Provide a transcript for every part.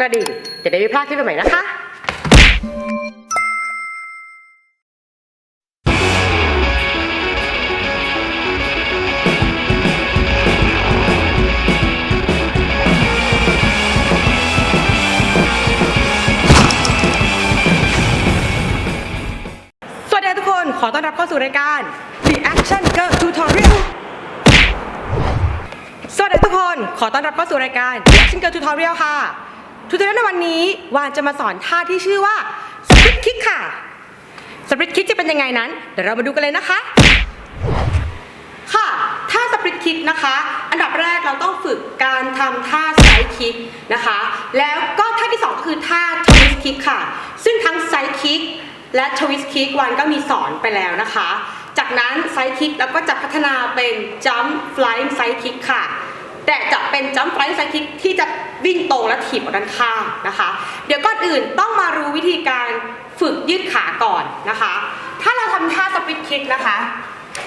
กระดิ่ง จะได้ไม่พลาดคลิปใหม่ๆนะคะสวัสดีทุกคนขอต้อนรับเข้าสู่รายการ Reaction Girl Tutorial สวัสดีทุกคน ขอต้อนรับเข้าสู่รายการ Reaction Girl Tutorial ค่ะ Tutorial ในวันนี้วานจะมาสอนท่าที่ชื่อว่า Split Kick ค่ะ Split Kick จะเป็นยังไงนั้น เดี๋ยวเรามาดูกันเลยนะคะ ค่ะท่า Split Kick นะคะ อันดับแรกเราต้องฝึกการทำท่า Side Kick นะคะ แล้วก็ท่าที่สองคือท่า Twist Kick ค่ะ ซึ่งทั้ง Side Kick และ Twist Kick วันก็มีสอนไปแล้วนะคะ จากนั้น Side Kick แล้วก็จะพัฒนาเป็น Jump Flying Side Kick ค่ะ แต่จะเป็น Jump Flying Side Kick ที่จะวิ่งตรงและถีบออกด้านข้างนะคะ เดี๋ยวก่อนอื่นต้องมารู้วิธีการฝึกยืดขาก่อนนะคะ ถ้าเราทำท่า Split Kick นะคะ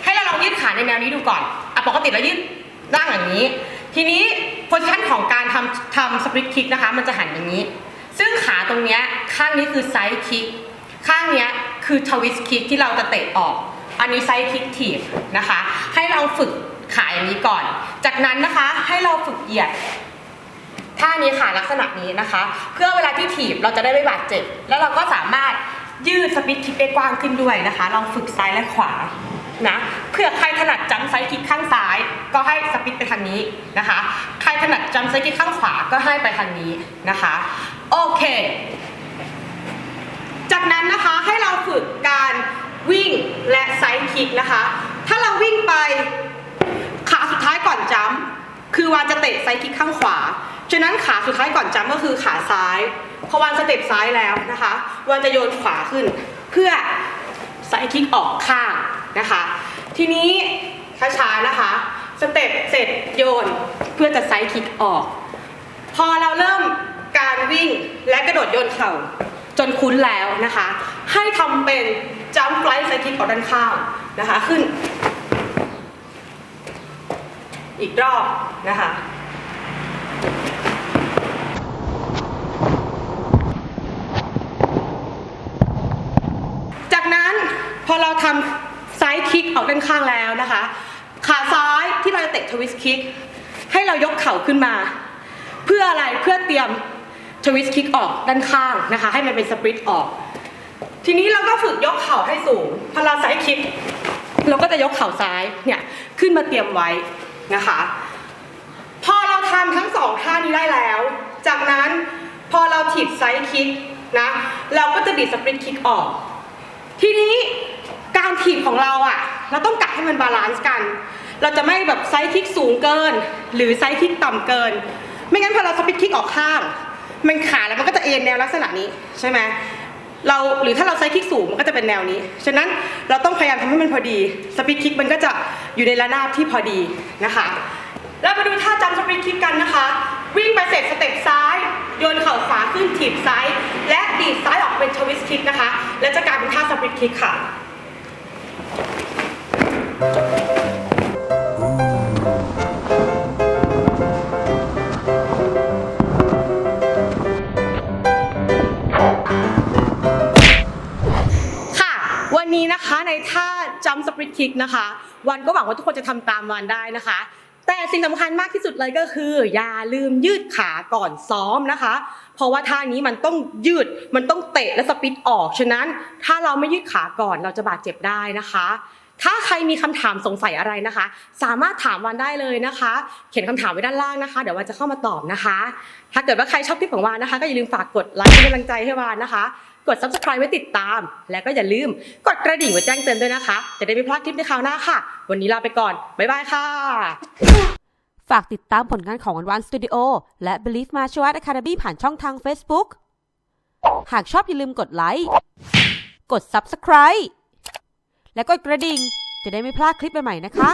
ให้เราลองยืดขาในแนวนี้ดูก่อนอะปกติเรายืดร่างอย่างนี้ ทีนี้โพสิชันของการทำทำสปริตคิกนะคะ มันจะหันอย่างนี้ ซึ่งขาตรงนี้ข้างนี้คือไซด์คิกข้างนี้คือทวิสคิกที่เราจะเตะออก อันนี้ไซด์คิกถีบนะคะ ให้เราฝึก ขาอย่างนี้ก่อน จากนั้นนะคะให้เราฝึกเหยียดท่านี้ค่ะลักษณะนี้นะคะ เพื่อเวลาที่ถีบเราจะได้ไม่บาดเจ็บ แล้วเราก็สามารถยืดสปิดคิกได้กว้างขึ้นด้วยนะคะ ลองฝึกซ้ายและขวานะเพื่อใครถนัดจัมไซคิกข้างซ้าย ก็ให้สปิดไปทางนี้นะคะ ใครถนัดจัมไซคิกข้างขวาก็ให้ไปทางนี้นะคะ โอเค จากนั้นนะคะให้เราฝึกการวิ่งและไซคิกนะคะ ถ้าเราวิ่งไป คือวานจะเตะไซด์คิกข้างขวา ฉะนั้นขาสุดท้ายก่อนจัมก็คือขาซ้ายพอวานสเต็ปซ้ายแล้วนะคะวานจะโยนขวาขึ้น เพื่อไซด์คิกออกข้างนะคะ ทีนี้ช้าๆนะคะสเต็ปเสร็จโยนเพื่อจะไซด์คิกออก พอเราเริ่มการวิ่งและกระโดดโยนเข่าจนคุ้นแล้วนะคะ ให้ทำเป็นจัมป์ไฟล์ไซด์คิกออกด้านข้างนะคะ ขึ้น อีกรอบนะคะจากนั้นพอเราทำไซด์คิกออกด้านข้างแล้วนะคะ ขาซ้ายที่เราจะเตะทวิสต์คิก ให้เรายกเข่าขึ้นมา เพื่ออะไรเพื่อเตรียมทวิสต์คิกออกด้านข้างนะคะ ให้มันเป็นสปริตออก ทีนี้เราก็ฝึกยกเข่าให้สูงพอเราไซด์คิก เราก็จะยกเข่าซ้ายเนี่ยขึ้นมาเตรียมไว้ นะคะ พอเราทำทั้งสองท่านี้ได้แล้ว จากนั้นพอเราถีบไซด์คิกนะ เราก็จะดีดสปริตคิกออก ทีนี้การถีบของเราอะ่ะ เราต้องกะให้มันบาลานซ์กัน เราจะไม่แบบไซด์คิกสูงเกิน หรือไซด์คิกต่ำเกิน ไม่งั้นพอเราสปริตคิกออกข้าง มันขาแล้วมันก็จะเอ็นแนวลักษณะนี้ใช่ไหม เราหรือถ้าเราใช้คลิกสูงมันก็จะเป็นแนวนี้ ฉะนั้นเราต้องพยายามทำให้มันพอดีสปีดคลิกมันก็จะอยู่ในระนาบที่พอดีนะคะเรามาดูท่าจำสปีดคลิกกันนะคะ วิ่งไปเสร็จสเต็ปซ้ายโยนเข่าขวาขึ้นถีบซ้าย และดีดซ้ายออกเป็นชวิสคลิกนะคะ และจะกลายเป็นท่าสปีดคลิกค่ะ นะคะในท่าจัมสปริตคิกนะคะ วันก็หวังว่าทุกคนจะทำตามวันได้นะคะ แต่สิ่งสำคัญมากที่สุดเลยก็คือ อย่าลืมยืดขาก่อนซ้อมนะคะ เพราะว่าท่านี้มันต้องยืด มันต้องเตะและสปิดออก ฉะนั้นถ้าเราไม่ยืดขาก่อนเราจะบาดเจ็บได้นะคะ ถ้าใครมีคำถามสงสัยอะไรนะคะ สามารถถามวันได้เลยนะคะ เขียนคำถามไว้ด้านล่างนะคะ เดี๋ยววันจะเข้ามาตอบนะคะ ถ้าเกิดว่าใครชอบคลิปของวานนะคะ ก็อย่าลืมฝากกดไลค์เป็นกำลังใจให้วานนะคะ กด subscribe ไว้ติดตาม และก็อย่าลืมกดกระดิ่งไว้แจ้งเตือนด้วยนะคะ จะได้ไม่พลาดคลิปในคราวหน้าค่ะ วันนี้ลาไปก่อน บ๊ายบายค่ะ ฝากติดตามผลงานของวันวันสตูดิโอและ Believe Martial Arts Academy ผ่านช่องทาง Facebook หากชอบอย่าลืมกดไลค์ กด Subscribe และกดกระดิ่ง จะได้ไม่พลาดคลิปใหม่ๆนะคะ